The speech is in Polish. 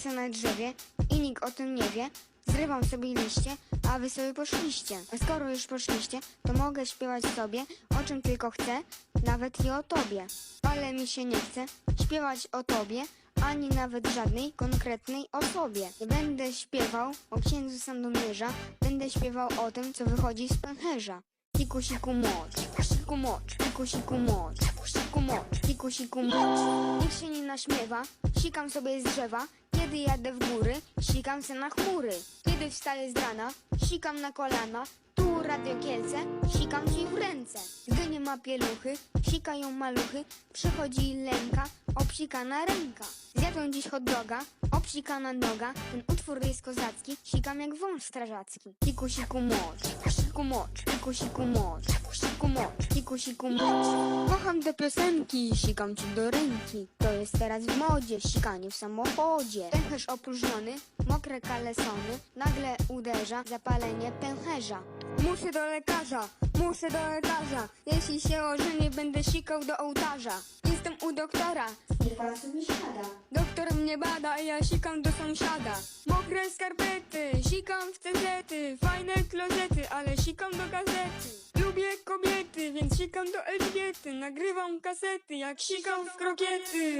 se na drzewie i nikt o tym nie wie. Zrywam sobie liście, a wy sobie poszliście. A skoro już poszliście, to mogę śpiewać sobie o czym tylko chcę, nawet i o tobie. Ale mi się nie chce śpiewać o tobie, ani nawet żadnej konkretnej osobie. Nie będę śpiewał o księdzu Sandomierza, będę śpiewał o tym, co wychodzi z pęcherza. Siku siku mocz, siku mocz, siku siku mocz, siku mocz, siku siku mocz. Nikt się nie naśmiewa, sikam sobie z drzewa, kiedy jadę w góry, sikam se na chmury. Kiedy wstaję z rana, sikam na kolana, tu radio Kielce, sikam ci w ręce. Gdy nie ma pieluchy, sikają maluchy, przychodzi lęka, obsikana ręka. Zjadłem dziś hot doga, obsikana noga, ten utwór jest kozacki, sikam jak wąż strażacki. Siku siku mocz, siku mocz, siku siku mocz, siku siku siku. Kocham te piosenki, sikam ci do ręki. To jest teraz w modzie, sikanie w samochodzie. Pęcherz opróżniony, mokre kalesony, nagle uderza zapalenie pęcherza. Muszę do lekarza, muszę do lekarza. Jeśli się ożenię, będę sikał do ołtarza. Jestem u doktora, niech pan sobie siada. Doktor mnie bada, a ja sikam do sąsiada. Mokre skarpety, sikam w cezety, fajne klozety, ale sikam do gazety. Więc sikam do Elżbiety. Nagrywam kasety, jak sikam w krokiety.